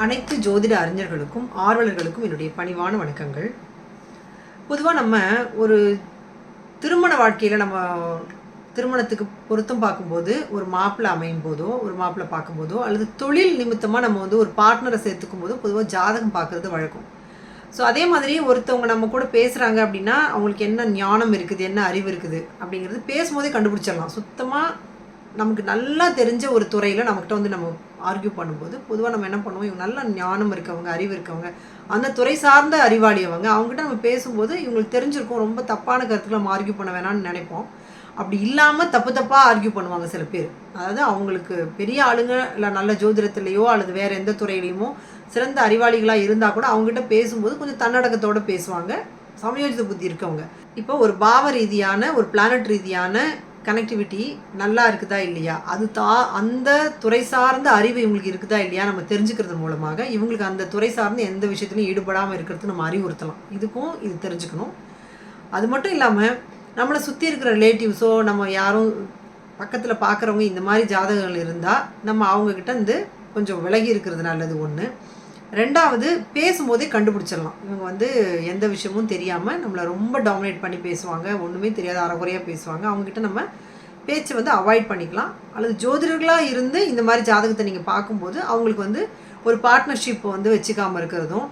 அனைத்து ஜோதிட அறிஞர்களுக்கும் ஆர்வலர்களுக்கும் என்னுடைய பணிவான வணக்கங்கள். பொதுவாக நம்ம ஒரு திருமண வாழ்க்கையில் நம்ம திருமணத்துக்கு பொருத்தம் பார்க்கும்போது ஒரு மாப்பிள்ளை அமையும் போதோ ஒரு மாப்பிள்ளை பார்க்கும்போதோ அல்லது தொழில் நிமித்தமாக நம்ம வந்து ஒரு பார்ட்னரை சேர்த்துக்கும் போதோ பொதுவாக ஜாதகம் பார்க்குறது வழக்கம். ஸோ அதே மாதிரி ஒருத்தவங்க நம்ம கூட பேசுகிறாங்க அப்படின்னா அவங்களுக்கு என்ன ஞானம் இருக்குது என்ன அறிவு இருக்குது அப்படிங்கிறது பேசும்போதே கண்டுபிடிச்சிடலாம். சுத்தமாக நமக்கு நல்லா தெரிஞ்ச ஒரு துறையில் நம்மக்கிட்ட வந்து நம்ம ஆர்கியூ பண்ணும்போது பொதுவாக நம்ம என்ன பண்ணுவோம்? இவங்க நல்ல ஞானம் இருக்கவங்க அறிவு இருக்கவங்க. அந்த துறை சார்ந்த அறிவாளியவங்க அவங்ககிட்ட நம்ம பேசும்போது இவங்களுக்கு தெரிஞ்சிருக்கும் ரொம்ப தப்பான கருத்துக்களை நம்ம ஆர்கியூ பண்ண வேணாம்னு நினைப்போம். அப்படி இல்லாமல் தப்பு தப்பாக ஆர்கியூ பண்ணுவாங்க சில பேர். அதாவது அவங்களுக்கு பெரிய ஆளுங்க இல்லை நல்ல ஜோதிடத்துலேயோ அல்லது வேறு எந்த துறையிலையுமோ சிறந்த அறிவாளிகளாக இருந்தால் கூட அவங்ககிட்ட பேசும்போது கொஞ்சம் தன்னடக்கத்தோடு பேசுவாங்க. சமயோஜித புத்தி இருக்கவங்க. இப்போ ஒரு பாவ ரீதியான ஒரு பிளானட் ரீதியான கனெக்டிவிட்டி நல்லா இருக்குதா இல்லையா? அது தா அந்த துறை சார்ந்த அறிவு இவங்களுக்கு இருக்குதா இல்லையா? நம்ம தெரிஞ்சுக்கிறது மூலமாக இவங்களுக்கு அந்த துறை சார்ந்த எந்த விஷயத்துலையும் ஈடுபடாமல் இருக்கிறது நம்ம அறிவுறுத்தலாம். இதுக்கும் இது தெரிஞ்சுக்கணும். அது மட்டும் இல்லாமல் நம்மளை சுற்றி இருக்கிற ரிலேட்டிவ்ஸோ நம்ம யாரும் பக்கத்தில் பார்க்குறவங்க இந்த மாதிரி ஜாதகங்கள் இருந்தால் நம்ம அவங்கக்கிட்ட வந்து கொஞ்சம் விலகி இருக்கிறது நல்லது ஒன்று ரெண்டாவது பேசும்போதே கண்டுபிடிச்சிடலாம். இவங்க வந்து எந்த விஷயமும் தெரியாமல் நம்மளை ரொம்ப டாமினேட் பண்ணி பேசுவாங்க. ஒன்றுமே தெரியாத அறகுறையாக பேசுவாங்க. அவங்ககிட்ட நம்ம பேச்சை வந்து அவாய்ட் பண்ணிக்கலாம். அல்லது ஜோதிடர்களாக இருந்து இந்த மாதிரி ஜாதகத்தை நீங்கள் பார்க்கும்போது அவங்களுக்கு வந்து ஒரு பார்ட்னர்ஷிப் வந்து வச்சுக்காமல் இருக்கிறதும்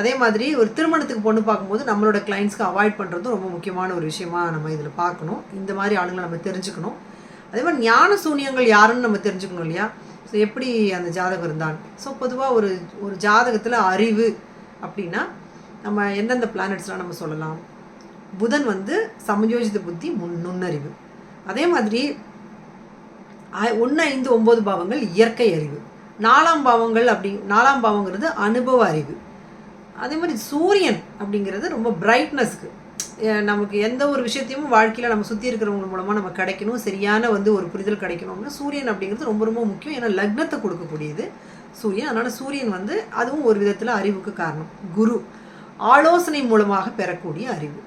அதே மாதிரி ஒரு திருமணத்துக்கு பொண்ணு பார்க்கும்போது நம்மளோட கிளைண்ட்ஸ்க்கு அவாய்ட் பண்ணுறதும் ரொம்ப முக்கியமான ஒரு விஷயமா நம்ம இதில் பார்க்கணும். இந்த மாதிரி ஆளுங்களை நம்ம தெரிஞ்சுக்கணும். அதே மாதிரி ஞான சூனியங்கள் யாருன்னு நம்ம தெரிஞ்சுக்கணும் இல்லையா? ஸோ எப்படி அந்த ஜாதகம் இருந்தான்? ஸோ பொதுவாக ஒரு ஒரு ஜாதகத்தில் அறிவு அப்படின்னா நம்ம எந்தெந்த பிளானட்ஸ்லாம் நம்ம சொல்லலாம்? புதன் வந்து சமயோஜித புத்தி முன் நுண்ணறிவு. அதே மாதிரி ஒன்று ஐந்து ஒம்பது பாவங்கள் இயற்கை அறிவு. நாலாம் பாவங்கள் அப்படி நாலாம் பாவங்கிறது அனுபவ அறிவு. அதே மாதிரி சூரியன் அப்படிங்கிறது ரொம்ப பிரைட்னஸ்க்கு நமக்கு எந்த ஒரு விஷயத்தையும் வாழ்க்கையில் நம்ம சுற்றி இருக்கிறவங்க மூலமாக நம்ம கிடைக்கணும் சரியான வந்து ஒரு புரிதல் கிடைக்கணும்னா சூரியன் அப்படிங்கிறது ரொம்ப ரொம்ப முக்கியம். ஏன்னா லக்னத்தை கொடுக்கக்கூடியது சூரியன். அதனால் சூரியன் வந்து அதுவும் ஒரு விதத்தில் அறிவுக்கு காரணம். குரு ஆலோசனை மூலமாக பெறக்கூடிய அறிவு.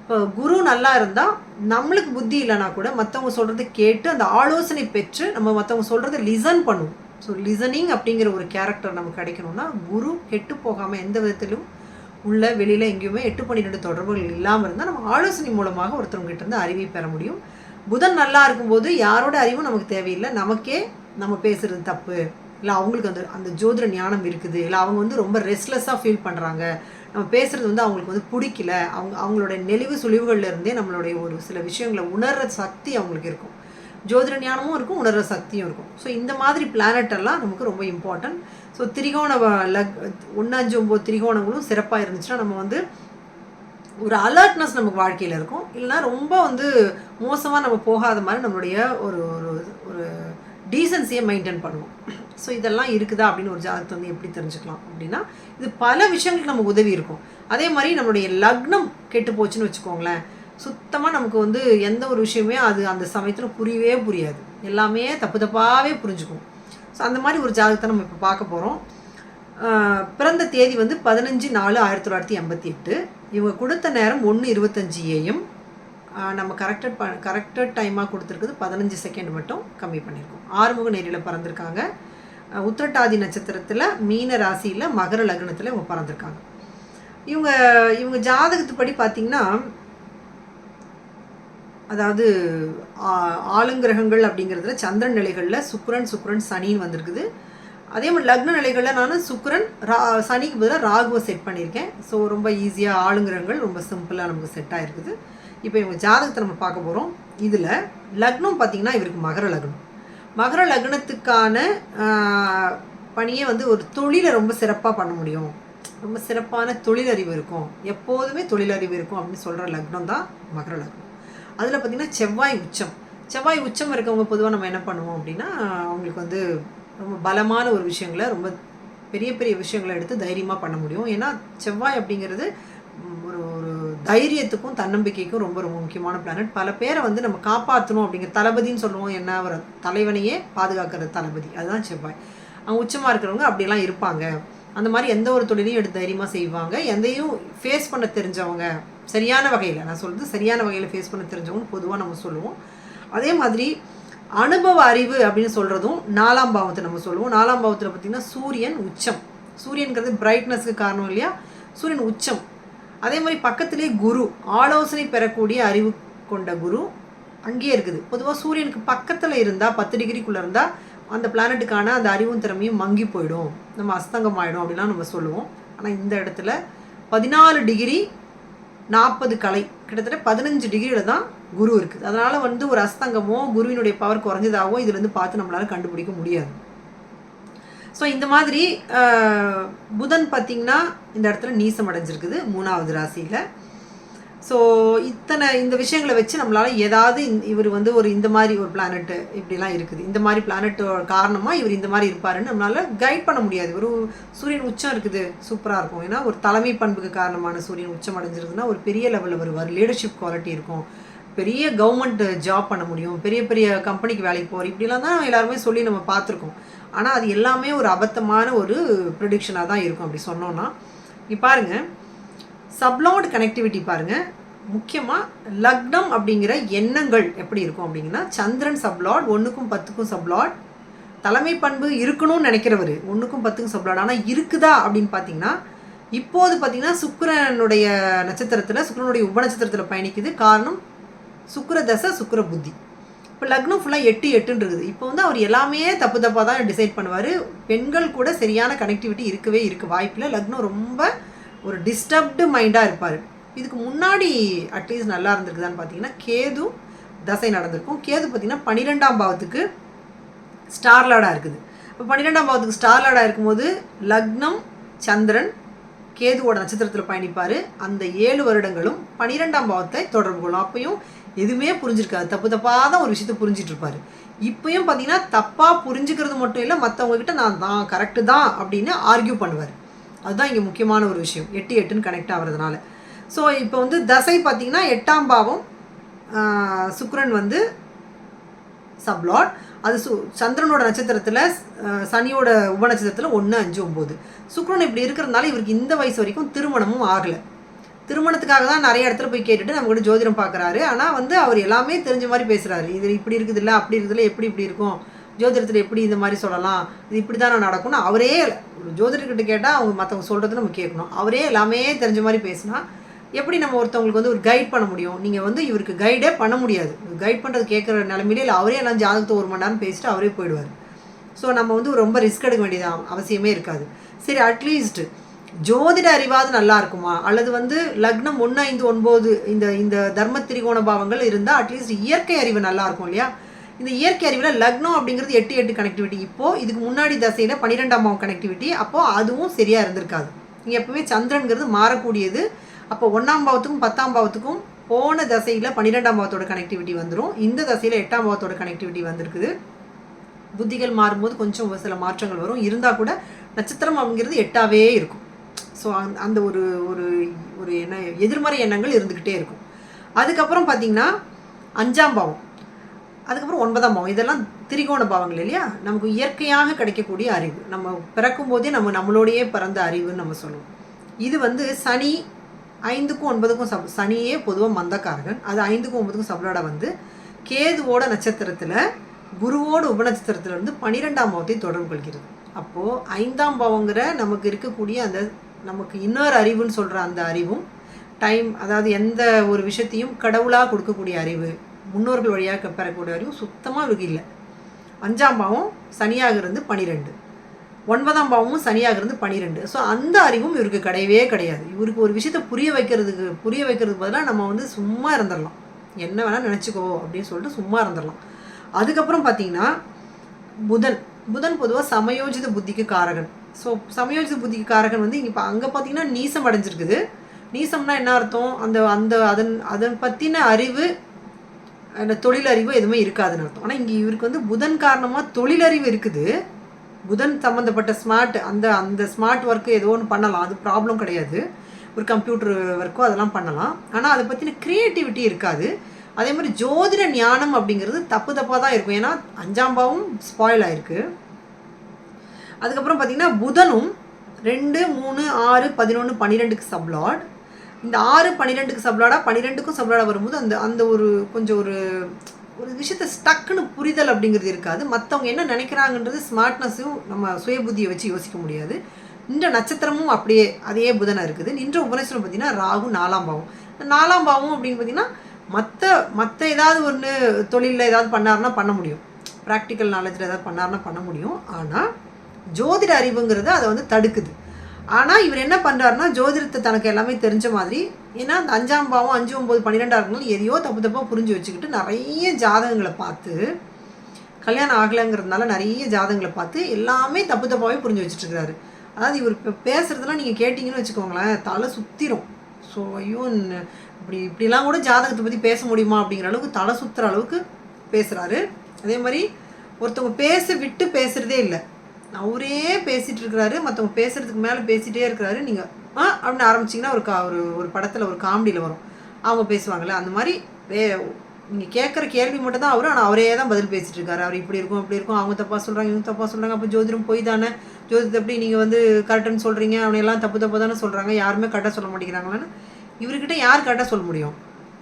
இப்போ குரு நல்லா இருந்தால் நம்மளுக்கு புத்தி இல்லைனா கூட மற்றவங்க சொல்கிறத கேட்டு அந்த ஆலோசனை பெற்று நம்ம மற்றவங்க சொல்கிறத லிசன் பண்ணுவோம். ஸோ லிசனிங் அப்படிங்கிற ஒரு கேரக்டர் நமக்கு கிடைக்கணும்னா குரு கெட்டு போகாமல் எந்த விதத்திலும் உள்ள வெளியில் எங்கேயுமே எட்டு பன்னிரெண்டு தொடர்புகள் இல்லாமல் இருந்தால் நம்ம ஆலோசனை மூலமாக ஒருத்தவங்ககிட்ட இருந்து அறிவை பெற முடியும். புதன் நல்லா இருக்கும்போது யாரோட அறிவும் நமக்கு தேவையில்லை. நமக்கே நம்ம பேசுகிறது தப்பு. இல்லை அவங்களுக்கு அந்த அந்த ஜோதிட ஞானம் இருக்குது. இல்லை அவங்க வந்து ரொம்ப ரெஸ்ட்லெஸ்ஸாக ஃபீல் பண்ணுறாங்க நம்ம பேசுகிறது வந்து அவங்களுக்கு வந்து பிடிக்கல. அவங்க அவங்களோட நெளிவு சுழிவுகள்லேருந்தே நம்மளுடைய ஒரு சில விஷயங்களை உணர்கிற சக்தி அவங்களுக்கு இருக்கும். ஜோதிட ஞானமும் இருக்கும் உணர்கிற சக்தியும் இருக்கும். ஸோ இந்த மாதிரி பிளானட் எல்லாம் நமக்கு ரொம்ப இம்பார்ட்டன்ட் ஸோ திரிகோண லக் ஒன்று ஒம்பது திரிகோணங்களும் சிறப்பாக இருந்துச்சுன்னா நம்ம வந்து ஒரு அலர்ட்னஸ் நமக்கு வாழ்க்கையில் இருக்கும். இல்லைனா ரொம்ப வந்து மோசமாக நம்ம போகாத மாதிரி நம்மளுடைய ஒரு ஒரு ஒரு டீசன்சியை மெயின்டைன் பண்ணுவோம். ஸோ இதெல்லாம் இருக்குதா அப்படின்னு ஒரு ஜாதகத்தை வந்து எப்படி தெரிஞ்சுக்கலாம் அப்படின்னா இது பல விஷயங்களுக்கு நமக்கு உதவி இருக்கும். அதே மாதிரி நம்மளுடைய லக்னம் கெட்டு போச்சுன்னு வச்சுக்கோங்களேன். சுத்தமாக நமக்கு வந்து எந்த ஒரு விஷயமே அது அந்த சமயத்தில் புரியவே புரியாது. எல்லாமே தப்பு தப்பாகவே புரிஞ்சுக்கும். ஸோ அந்த மாதிரி ஒரு ஜாதகத்தை நம்ம இப்போ பார்க்க போகிறோம் பிறந்த தேதி வந்து பதினஞ்சு நாலு ஆயிரத்தி தொள்ளாயிரத்தி எண்பத்தி எட்டு. இவங்க கொடுத்த நேரம் ஒன்று இருபத்தஞ்சி ஏஎம் நம்ம கரெக்டட் ப கரெக்டட் டைமாக கொடுத்துருக்குது பதினஞ்சு செகண்ட் மட்டும் கம்மி பண்ணியிருக்கோம் ஆறுமுக நேரில் பிறந்திருக்காங்க. உத்திரட்டாதி நட்சத்திரத்தில் மீன ராசியில் மகர லக்னத்தில் இவங்க பிறந்திருக்காங்க. இவங்க இவங்க ஜாதகத்துப்படி பார்த்திங்கன்னா அதாவது ஆளுங்கிரகங்கள் அப்படிங்கிறதுல சந்திரன் நிலைகளில் சுக்கரன் சுக்கரன் சனின்னு வந்திருக்குது. அதே மாதிரி லக்ன நிலைகளில் நான் சுக்கரன் ரா சனிக்கு பதிலாக ராகுவை செட் பண்ணியிருக்கேன். ஸோ ரொம்ப ஈஸியாக ஆளுங்கிரகங்கள் ரொம்ப சிம்பிளாக நமக்கு செட் ஆகிருக்குது இப்போ இவங்க ஜாதகத்தை நம்ம பார்க்க போகிறோம் இதில் லக்னம் பார்த்திங்கன்னா இவருக்கு மகர லக்னம். மகர லக்னத்துக்கான பணியை வந்து ஒரு தொழிலை ரொம்ப சிறப்பாக பண்ண முடியும். ரொம்ப சிறப்பான தொழிலறிவு இருக்கும். எப்போதுமே தொழிலறிவு இருக்கும் அப்படின்னு சொல்கிற லக்னம் தான் மகர லக்னம். அதில் பார்த்திங்கன்னா செவ்வாய் உச்சம். செவ்வாய் உச்சம் இருக்கவங்க பொதுவாக நம்ம என்ன பண்ணுவோம் அப்படின்னா அவங்களுக்கு வந்து ரொம்ப பலமான ஒரு விஷயங்களை ரொம்ப பெரிய பெரிய விஷயங்களை எடுத்து தைரியமாக பண்ண முடியும். ஏன்னா செவ்வாய் அப்படிங்கிறது ஒரு ஒரு தைரியத்துக்கும் தன்னம்பிக்கைக்கும் ரொம்ப ரொம்ப முக்கியமான பிளானட் பல பேரை வந்து நம்ம காப்பாற்றணும் அப்படிங்கிற தளபதின்னு சொல்லுவோம். என்ன ஒரு தலைவனையே பாதுகாக்கிற தளபதி. அதுதான் செவ்வாய். அவங்க உச்சமாக இருக்கிறவங்க அப்படிலாம் இருப்பாங்க. அந்த மாதிரி எந்த ஒரு தொழிலையும் எடுத்து தைரியமாக செய்வாங்க. எதையும் ஃபேஸ் பண்ண தெரிஞ்சவங்க சரியான வகையில் நான் சொல்கிறது சரியான வகையில் ஃபேஸ் பண்ண தெரிஞ்சவங்க பொதுவாக நம்ம சொல்லுவோம். அதே மாதிரி அனுபவ அறிவு அப்படின்னு சொல்கிறதும் நாலாம் பாவத்தை நம்ம சொல்லுவோம். நாலாம் பாவத்தில் பார்த்திங்கன்னா சூரியன் உச்சம். சூரியன்கிறது பிரைட்னஸ்க்கு காரணம் இல்லையா? சூரியன் உச்சம். அதே மாதிரி பக்கத்திலே குரு ஆலோசனை பெறக்கூடிய அறிவு கொண்ட குரு அங்கேயே இருக்குது. பொதுவாக சூரியனுக்கு பக்கத்தில் இருந்தால் பத்து டிகிரிக்குள்ளே இருந்தால் அந்த பிளானட்டுக்கான அந்த அறிவும் திறமையும் மங்கி போயிடும். நம்ம அஸ்தங்கம் ஆகிடும் அப்படிலாம் நம்ம சொல்லுவோம். ஆனால் இந்த இடத்துல பதினாலு டிகிரி நாற்பது கலை கிட்டத்தட்ட பதினஞ்சு டிகிரியில் தான் குரு இருக்குது. அதனால் வந்து ஒரு அஸ்தங்கமோ குருவினுடைய பவர் குறைஞ்சதாகவோ இதுலேருந்து பார்த்து நம்மளால் கண்டுபிடிக்க முடியாது. ஸோ இந்த மாதிரி புதன் பார்த்திங்கன்னா இந்த இடத்துல நீசம் அடைஞ்சிருக்குது மூணாவது ராசியில். ஸோ இத்தனை இந்த விஷயங்களை வச்சு நம்மளால் ஏதாவது இவர் வந்து ஒரு இந்த மாதிரி ஒரு பிளானட்டு இப்படிலாம் இருக்குது. இந்த மாதிரி பிளானட்டோட காரணமாக இவர் இந்த மாதிரி இருப்பாருன்னு நம்மளால் கைட் பண்ண முடியாது. ஒரு சூரியன் உச்சம் இருக்குது சூப்பராக இருக்கும். ஏன்னா ஒரு தலைமை பண்புக்கு காரணமான சூரியன் உச்சம் அடைஞ்சிருக்குன்னா ஒரு பெரிய லெவலில் வருவார். லீடர்ஷிப் குவாலிட்டி இருக்கும். பெரிய கவர்மெண்ட் ஜாப் பண்ண முடியும். பெரிய பெரிய கம்பெனிக்கு வேலைக்கு போகிற இப்படிலாம் தான் எல்லாருமே சொல்லி நம்ம பார்த்துருக்கோம். ஆனால் அது எல்லாமே ஒரு அபத்தமான ஒரு ப்ரிடிக்ஷனாக தான் இருக்கும். அப்படி சொன்னோன்னா நீ பாருங்கள் சப்லாட் கனெக்டிவிட்டி பாருங்க. முக்கியமாக லக்னம் அப்படிங்கிற எண்ணங்கள் எப்படி இருக்கும் அப்படிங்கன்னா சந்திரன் சப்லாட் ஒன்றுக்கும் பத்துக்கும் சப்லாட். தலைமை பண்பு இருக்கணும்னு நினைக்கிறவர் ஒன்றுக்கும் பத்துக்கும் சப்லாட். ஆனால் இருக்குதா அப்படின்னு பார்த்தீங்கன்னா இப்போது பார்த்தீங்கன்னா சுக்கரனுடைய நட்சத்திரத்தில் சுக்கரனுடைய உப நட்சத்திரத்தில் பயணிக்குது. காரணம் சுக்கர தசை சுக்கர புத்தி. இப்போ லக்னம் ஃபுல்லாக எட்டு எட்டுன்னு இருக்குது. இப்போ வந்து அவர் எல்லாமே தப்பு தப்பாக தான் டிசைட் பண்ணுவார். பெண்கள் கூட சரியான கனெக்டிவிட்டி இருக்கவே இருக்குது வாய்ப்பில் லக்னம் ரொம்ப ஒரு டிஸ்டர்ப்டு மைண்டாக இருப்பார். இதுக்கு முன்னாடி அட்லீஸ்ட் நல்லா இருந்திருக்குதான்னு பார்த்தீங்கன்னா கேது தசை நடந்திருக்கும். கேது பார்த்தீங்கன்னா பன்னிரெண்டாம் பாவத்துக்கு ஸ்டார் லார்டாக இருக்குது. இப்போ பன்னிரெண்டாம் பாவத்துக்கு ஸ்டார்லாடாக இருக்கும்போது லக்னம் சந்திரன் கேதுவோட நட்சத்திரத்தில் பயணிப்பார். அந்த ஏழு வருடங்களும் பன்னிரெண்டாம் பாவத்தை தொடர்பு கொள்ளும். அப்பையும் எதுவுமே புரிஞ்சிருக்காது. தப்பு தப்பாக தான் ஒரு விஷயத்தை புரிஞ்சிட்ருப்பார். இப்பயும் பார்த்தீங்கன்னா தப்பாக புரிஞ்சுக்கிறது மட்டும் இல்லை மற்றவங்கக்கிட்ட நான் தான் கரெக்டு தான் அப்படின்னு ஆர்கியூ பண்ணுவார். அதுதான் இங்கே முக்கியமான ஒரு விஷயம். எட்டு எட்டுன்னு கனெக்ட் ஆகிறதுனால. ஸோ இப்போ வந்து தசை பார்த்தீங்கன்னா எட்டாம் பாவம் சுக்ரன் வந்து சப்லாட். அது சு சந்திரனோட நட்சத்திரத்தில் சனியோட உபநட்சத்திரத்தில் ஒன்று அஞ்சு ஒம்பது சுக்ரன் இப்படி இருக்கிறதுனால இவருக்கு இந்த வயசு வரைக்கும் திருமணமும் ஆகலை. திருமணத்துக்காக தான் நிறைய இடத்துல போய் கேட்டுட்டு நம்ம கூட ஜோதிடம் பார்க்குறாரு. ஆனால் வந்து அவர் எல்லாமே தெரிஞ்ச மாதிரி பேசுகிறாரு இது இப்படி இருக்குது இல்லை அப்படி இருக்குதுல்ல எப்படி இப்படி இருக்கும்? ஜோதிடத்தில் எப்படி இந்த மாதிரி சொல்லலாம் இது இப்படி தானே நடக்கும்னு அவரே ஜோதிடர்கிட்ட கேட்டால் அவங்க மற்றவங்க சொல்கிறது நம்ம கேட்கணும். அவரே எல்லாமே தெரிஞ்ச மாதிரி பேசினா எப்படி நம்ம ஒருத்தவங்களுக்கு வந்து ஒரு கைட் பண்ண முடியும்? நீங்கள் வந்து இவருக்கு கைடே பண்ண முடியாது. கைட் பண்ணுறது கேட்குற நிலமையிலே இல்லை அவரே எல்லாம் ஜாதகத்தை ஒரு மணி நேரம் பேசிட்டு அவரே போயிடுவார். ஸோ நம்ம வந்து ரொம்ப ரிஸ்க் எடுக்க வேண்டியது அவசியமே இருக்காது. சரி அட்லீஸ்ட் ஜோதிட அறிவாவது நல்லா இருக்குமா? அல்லது வந்து லக்னம் ஒன்று ஐந்து ஒன்பது இந்த இந்த தர்ம திரிகோண பாவங்கள் இருந்தால் அட்லீஸ்ட் இயற்கை அறிவு நல்லா இருக்கும் இல்லையா? இந்த இயற்கை அறிவில் லக்னம் அப்படிங்கிறது எட்டு எட்டு கனெக்டிவிட்டி இப்போது இதுக்கு முன்னாடி தசையில் பன்னிரெண்டாம் பாவம் கனெக்டிவிட்டி அப்போது அதுவும் சரியாக இருந்திருக்காது. இங்கே எப்பவுமே சந்திரன்கிறது மாறக்கூடியது. அப்போ ஒன்றாம் பாவத்துக்கும் பத்தாம் பாவத்துக்கும் போன தசையில் பன்னிரெண்டாம் பாவத்தோட கனெக்டிவிட்டி வந்துடும் இந்த தசையில் எட்டாம் பாவத்தோட கனெக்டிவிட்டி வந்திருக்குது. புத்திகள் மாறும்போது கொஞ்சம் ஒரு சில மாற்றங்கள் வரும். இருந்தால் கூட நட்சத்திரம் அப்படிங்கிறது எட்டாவே இருக்கும். ஸோ அந்த ஒரு ஒரு ஒரு என்ன எதிர்மறை எண்ணங்கள் இருந்துக்கிட்டே இருக்கும். அதுக்கப்புறம் பார்த்தீங்கன்னா அஞ்சாம் பாவம். அதுக்கப்புறம் ஒன்பதாம் பாவம். இதெல்லாம் திரிகோண பாவங்கள் இல்லையா? நமக்கு இயற்கையாக கிடைக்கக்கூடிய அறிவு. நம்ம பிறக்கும் போதே நம்ம நம்மளோடையே பிறந்த அறிவுன்னு நம்ம சொல்லுவோம். இது வந்து சனி ஐந்துக்கும் ஒன்பதுக்கும் சப் சனியே பொதுவாக மந்தக்காரகன். அது ஐந்துக்கும் ஒன்பதுக்கும் சபலோட வந்து கேதுவோட நட்சத்திரத்தில் குருவோட உபநட்சத்திரத்தில் வந்து பன்னிரெண்டாம் பாவத்தை தொடர்பு கொள்கிறது. அப்போது ஐந்தாம் பாவங்கிற நமக்கு இருக்கக்கூடிய அந்த நமக்கு இன்னொரு அறிவுன்னு சொல்கிற அந்த அறிவும் டைம் அதாவது எந்த ஒரு விஷயத்தையும் கடவுளாக கொடுக்கக்கூடிய அறிவு முன்னோர்கள் வழியாக பெறக்கூடிய அறிவு சுத்தமாக இவருக்கு இல்லை. அஞ்சாம் பாவம் சனியாக இருந்து பனிரெண்டு. ஒன்பதாம் பாவமும் சனியாக இருந்து பனிரெண்டு. ஸோ அந்த அறிவும் இவருக்கு கிடையவே கிடையாது. இவருக்கு ஒரு விஷயத்தை புரிய வைக்கிறதுக்கு புரிய வைக்கிறதுக்கு பதிலாக நம்ம வந்து சும்மா இருந்துடலாம் என்ன வேணால் நினச்சிக்கோ அப்படின்னு சொல்லிட்டு சும்மா இருந்துடலாம் அதுக்கப்புறம் பார்த்தீங்கன்னா புதன். புதன் பொதுவாக சமயோஜித புத்திக்கு காரகன். ஸோ சமயோஜித புத்திக்கு காரகன் வந்து இங்கே இப்போ அங்கே பார்த்தீங்கன்னா நீசம் அடைஞ்சிருக்குது. நீசம்னா என்ன அர்த்தம்? அந்த அந்த அதன் அதன் பற்றின அறிவு தொழிலறிவு எதுவுமே இருக்காதுன்னு அர்த்தம். ஆனால் இங்கே இவருக்கு வந்து புதன் காரணமாக தொழிலறிவு இருக்குது. புதன் சம்மந்தப்பட்ட ஸ்மார்ட் அந்த அந்த ஸ்மார்ட் ஒர்க்கு ஏதோ ஒன்று பண்ணலாம். அது ப்ராப்ளம் கிடையாது. ஒரு கம்ப்யூட்டர் ஒர்க்கோ அதெல்லாம் பண்ணலாம். ஆனால் அதை பற்றின க்ரியேட்டிவிட்டி இருக்காது. அதே மாதிரி ஜோதிட ஞானம் அப்படிங்கிறது தப்பு தப்பாக தான் இருக்கும். ஏன்னா அஞ்சாம் பாவம் ஸ்பாயில் ஆயிருக்கு. அதுக்கப்புறம் பார்த்திங்கன்னா புதனும் ரெண்டு மூணு ஆறு பதினொன்று பன்னிரெண்டுக்கு சப்லாட் இந்த ஆறு பன்னிரெண்டுக்கு சப்லாடா பன்னிரெண்டுக்கும் சப்லாடா வரும்போது அந்த அந்த ஒரு கொஞ்சம் ஒரு ஒரு விஷயத்த ஸ்டக்குன்னு புரிதல் அப்படிங்கிறது இருக்காது. மற்றவங்க என்ன நினைக்கிறாங்கன்றது ஸ்மார்ட்னஸும் நம்ம சுய புத்தியை வச்சு யோசிக்க முடியாது. நின்ற நட்சத்திரமும் அப்படியே அதே புதனாக இருக்குது. நின்ற உபநேஸ்வரம் பார்த்தீங்கன்னா ராகு நாலாம் பாவம். நாலாம் பாவம் அப்படின்னு பார்த்தீங்கன்னா மற்ற மற்ற ஏதாவது ஒன்று தொழிலில் ஏதாவது பண்ணாருன்னா பண்ண முடியும். ப்ராக்டிக்கல் நாலேஜில் ஏதாவது பண்ணாருன்னா பண்ண முடியும். ஆனால் ஜோதிட அறிவுங்கிறது அதை வந்து தடுக்குது. ஆனால் இவர் என்ன பண்ணுறாருன்னா ஜோதிடத்தை தனக்கு எல்லாமே தெரிஞ்ச மாதிரி ஏன்னா அந்த அஞ்சாம் பாவம் அஞ்சு ஒம்பது பன்னிரெண்டாக இருக்கணும் எதையோ தப்பு தப்பாக புரிஞ்சு வச்சுக்கிட்டு நிறைய ஜாதகங்களை பார்த்து கல்யாணம் ஆகலைங்கிறதுனால நிறைய ஜாதகங்களை பார்த்து எல்லாமே தப்பு தப்பாகவே புரிஞ்சு வச்சுட்ருக்காரு அதாவது இவர் இப்போ பேசுகிறதுலாம் நீங்கள் கேட்டிங்கன்னு வச்சுக்கோங்களேன் தலை சுற்றிரும் ஸோ ஐயோ இப்படி இப்படிலாம் கூட ஜாதகத்தை பற்றி பேச முடியுமா அப்படிங்கிற அளவுக்கு தலை சுற்றுற அளவுக்கு பேசுகிறாரு அதே மாதிரி ஒருத்தவங்க பேச விட்டு பேசுகிறதே இல்லை. அவரே பேசிகிட்டு இருக்கிறாரு மற்றவங்க பேசுகிறதுக்கு மேலே பேசிகிட்டே இருக்கிறாரு. நீங்கள் ஆ அப்படின்னு ஆரம்பிச்சிங்கன்னா ஒரு கா ஒரு ஒரு படத்தில் ஒரு காமெடியில் வரும். அவங்க பேசுவாங்கள்ல அந்த மாதிரி வே நீங்கள் கேட்குற கேள்வி மட்டும் தான் அவரும் ஆனால் அவரே தான் பதில் பேசிகிட்டு இருக்காரு அவர் இப்படி இருக்கும் இப்படி இருக்கும் அவங்க தப்பாக சொல்கிறாங்க இவங்க தப்பாக சொல்கிறாங்க அப்போ ஜோதிடம் போய் தானே? ஜோதிடத்தை எப்படி நீங்கள் வந்து கரெக்டுன்னு சொல்கிறீங்க அவனையெல்லாம் தப்பு தப்பு தானே சொல்கிறாங்க யாருமே கரெக்டாக சொல்ல மாட்டேங்கிறாங்களான்னு இவர்கிட்ட யார் கரெக்டாக சொல்ல முடியும்?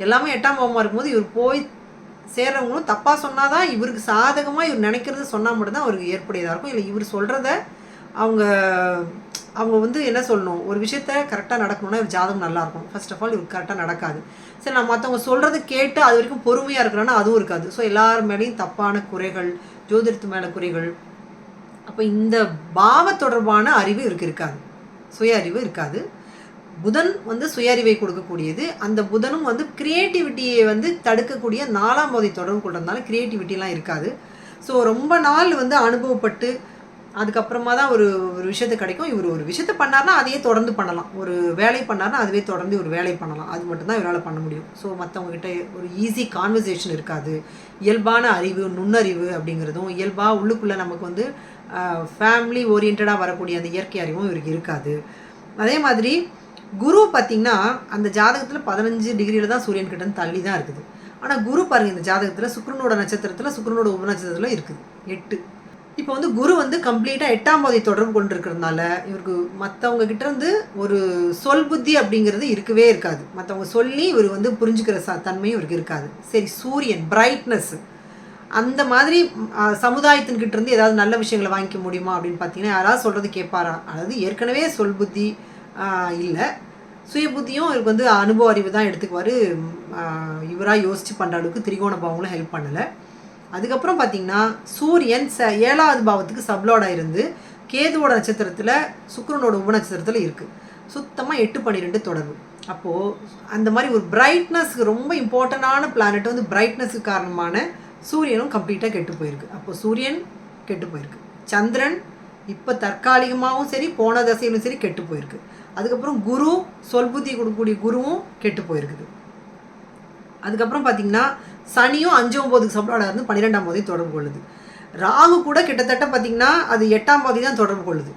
எல்லாமே எட்டாம் பாவமாக இருக்கும்போது இவர் போய் சேர்றவங்களும் தப்பாக சொன்னால் தான் இவருக்கு சாதகமாக இவர் நினைக்கிறது சொன்னால் மட்டும்தான் அவருக்கு ஏற்புடையதாக இருக்கும். இல்லை இவர் சொல்கிறத அவங்க அவங்க வந்து என்ன சொல்லணும்? ஒரு விஷயத்த கரெக்டாக நடக்கணும்னா இவர் ஜாதகம் நல்லா இருக்கும் ஃபர்ஸ்ட் ஆஃப் ஆல் இவருக்கு கரெக்டாக நடக்காது. சரி நான் மற்றவங்க சொல்கிறத கேட்டு அது வரைக்கும் பொறுமையாக இருக்கிறோன்னா அதுவும் இருக்காது. ஸோ எல்லார் மேலேயும் தப்பான குறைகள் ஜோதிடத்து மேலே குறைகள் அப்போ இந்த பாவ தொடர்பான அறிவு இவருக்கு இருக்காது. சுய அறிவு இருக்காது. புதன் வந்து சுய அறிவை கொடுக்கக்கூடியது. அந்த புதனும் வந்து கிரியேட்டிவிட்டியை வந்து தடுக்கக்கூடிய நாலாம் போதை தொடர்பு கொண்டதுனால கிரியேட்டிவிட்டிலாம் இருக்காது. ஸோ ரொம்ப நாள் வந்து அனுபவப்பட்டு அதுக்கப்புறமா தான் ஒரு ஒரு விஷயத்தை கிடைக்கும். இவர் ஒரு விஷயத்த பண்ணார்னா அதையே தொடர்ந்து பண்ணலாம். ஒரு வேலை பண்ணார்னா அதுவே தொடர்ந்து ஒரு வேலை பண்ணலாம். அது மட்டும்தான் இவரால் பண்ண முடியும். ஸோ மற்றவங்ககிட்ட ஒரு ஈஸி கான்வர்சேஷன் இருக்காது. இயல்பான அறிவு நுண்ணறிவு அப்படிங்கிறதும் இயல்பாக உள்ளுக்குள்ளே நமக்கு வந்து ஃபேமிலி ஓரியன்டாக வரக்கூடிய அந்த இயற்கை அறிவும் இவருக்கு இருக்காது. அதே மாதிரி குரு பார்த்திங்கன்னா அந்த ஜாதகத்தில் பதினஞ்சு டிகிரியில் தான் சூரியன் கிட்ட தள்ளி தான் இருக்குது. ஆனால் குரு பாருங்க இந்த ஜாதகத்தில் சுக்ரனோட நட்சத்திரத்தில் சுக்கிரனோட உபநட்சத்திரத்தில் இருக்குது. எட்டு. இப்போ வந்து குரு வந்து கம்ப்ளீட்டாக எட்டாம் பாதை தொடர்பு கொண்டு இருக்கிறதுனால இவருக்கு மற்றவங்க கிட்டேருந்து ஒரு சொல் புத்தி அப்படிங்கிறது இருக்கவே இருக்காது. மற்றவங்க சொல்லி இவர் வந்து புரிஞ்சுக்கிற ச தன்மையும் இவருக்கு இருக்காது. சரி சூரியன் பிரைட்னஸ் அந்த மாதிரி சமுதாயத்தின்கிட்ட இருந்து ஏதாவது நல்ல விஷயங்களை வாங்கிக்க முடியுமா அப்படின்னு பார்த்தீங்கன்னா யாராவது சொல்கிறது கேட்பாரா? அதாவது ஏற்கனவே சொல் புத்தி இல்லை. சுய புத்தியும் இவருக்கு வந்து அனுபவ அறிவு தான் எடுத்துக்குவார். இவராக யோசித்து பண்ணுற அளவுக்கு திரிகோண பாவங்களும் ஹெல்ப் பண்ணலை. அதுக்கப்புறம் பார்த்தீங்கன்னா சூரியன் ச ஏழாவது பாவத்துக்கு சப்லோடாக இருந்து கேதுவோட நட்சத்திரத்தில் சுக்கரனோட உப நட்சத்திரத்தில் இருக்குது சுத்தமாக எட்டு பன்னிரெண்டு தொடர்பு. அப்போது அந்த மாதிரி ஒரு பிரைட்னஸ்க்கு ரொம்ப இம்பார்ட்டண்டான பிளானட் வந்து பிரைட்னஸுக்கு காரணமான சூரியனும் கம்ப்ளீட்டாக கெட்டு போயிருக்கு. அப்போ சூரியன் கெட்டு போயிருக்கு. சந்திரன் இப்போ தற்காலிகமாகவும் சரி போன தசையிலும் சரி கெட்டு போயிருக்கு. அதுக்கப்புறம் குரு சொல் புத்தி கொடுக்கக்கூடிய குருவும் கெட்டு போயிருக்குது. அதுக்கப்புறம் பார்த்தீங்கன்னா சனியும் அஞ்சு ஒம்போதுக்கு சப்ளாடாக இருந்து பன்னிரெண்டாம் போதை தொடர்பு கொள்ளுது. ராகு கூட கிட்டத்தட்ட பார்த்தீங்கன்னா அது எட்டாம் போதை தான் தொடர்பு கொள்ளுது.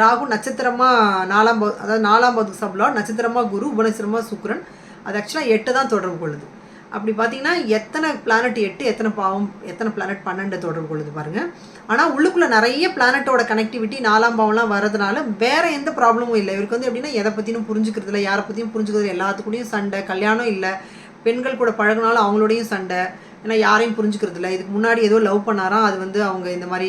ராகு நட்சத்திரமாக நாலாம் போ அதாவது நாலாம் போதுக்கு சப்ளாட் நட்சத்திரமாக குரு உபநட்சத்திரமாக சுக்கரன் அது ஆக்சுவலாக எட்டு தான் தொடர்பு கொள்ளுது. அப்படி பார்த்தீங்கன்னா எத்தனை பிளானட் எட்டு எத்தனை பாவம் எத்தனை பிளானட் பன்னெண்டு தொடர்பு கொள்ளுது பாருங்கள் ஆனால் உள்ளுக்குள்ளே நிறைய பிளானட்டோட கனெக்டிவிட்டி நாலாம் பாவம்லாம் வரதுனால வேறு எந்த ப்ராப்ளமும் இல்லை. இவருக்கு வந்து எப்படின்னா எதை பற்றியும் புரிஞ்சுக்கிறது இல்லை யாரை பற்றியும் புரிஞ்சுக்கிறது எல்லாத்துக்கூடையும் சண்டை கல்யாணம் இல்லை. பெண்கள் கூட பழகினாலும் அவங்களோடையும் சண்டை. ஏன்னா யாரையும் புரிஞ்சுக்கிறது இல்லை இதுக்கு முன்னாடி ஏதோ லவ் பண்ணாராம் அது வந்து அவங்க இந்த மாதிரி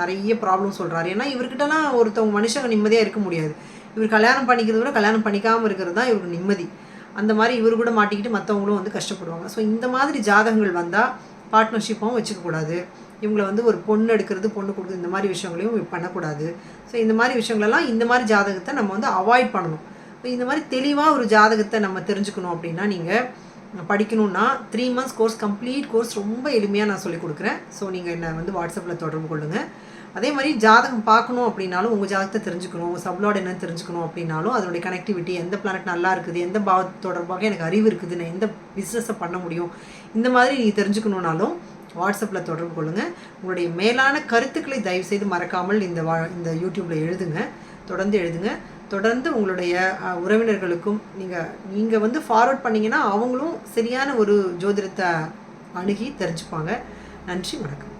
நிறைய ப்ராப்ளம் சொல்கிறாரு ஏன்னா இவர்கிட்டலாம் ஒருத்தவங்க மனுஷங்க நிம்மதியாக இருக்க முடியாது. இவர் கல்யாணம் பண்ணிக்கிறத விட கல்யாணம் பண்ணிக்காமல் இருக்கிறது தான் இவருக்கு நிம்மதி. அந்த மாதிரி இவர் கூட மாட்டிக்கிட்டு மற்றவங்களும் வந்து கஷ்டப்படுவாங்க. ஸோ இந்த மாதிரி ஜாதகங்கள் வந்தால் பார்ட்னர்ஷிப்பும் வச்சுக்கக்கூடாது இவங்களை வந்து ஒரு பொண்ணு எடுக்கிறது பொண்ணு கொடுக்குறது இந்த மாதிரி விஷயங்களையும் பண்ணக்கூடாது. ஸோ இந்த மாதிரி விஷயங்களெல்லாம் இந்த மாதிரி ஜாதகத்தை நம்ம வந்து அவாய்ட் பண்ணணும். ஸோ இந்த மாதிரி தெளிவாக ஒரு ஜாதகத்தை நம்ம தெரிஞ்சுக்கணும் அப்படின்னா நீங்கள் படிக்கணும்னா three months course complete course ரொம்ப எளிமையாக நான் சொல்லிக் கொடுக்குறேன். ஸோ நீங்கள் என்னை வந்து வாட்ஸ்அப்பில் தொடர்பு கொள்ளுங்கள் அதே மாதிரி ஜாதகம் பார்க்கணும் அப்படின்னாலும் உங்கள் ஜாதகத்தை தெரிஞ்சுக்கணும் உங்கள் சப்ளாட் என்னன்னு தெரிஞ்சுக்கணும் அப்படின்னாலும் அதனுடைய கனெக்டிவிட்டி எந்த பிளானட் நல்லா இருக்குது எந்த பாவ தொடர்பாக எனக்கு அறிவு இருக்குது நான் எந்த பிஸ்னஸை பண்ண முடியும் இந்த மாதிரி நீங்கள் தெரிஞ்சுக்கணுன்னாலும் வாட்ஸ்அப்பில் தொடர்பு கொள்ளுங்கள் உங்களுடைய மேலான கருத்துக்களை தயவு செய்து மறக்காமல் இந்த வா இந்த யூடியூப்பில் எழுதுங்க. தொடர்ந்து எழுதுங்க. தொடர்ந்து உங்களுடைய உறவினர்களுக்கும் நீங்கள் நீங்கள் வந்து ஃபார்வர்ட் பண்ணீங்கன்னா அவங்களும் சரியான ஒரு ஜோதிடத்தை அணுகி தெரிஞ்சுப்பாங்க. நன்றி வணக்கம்.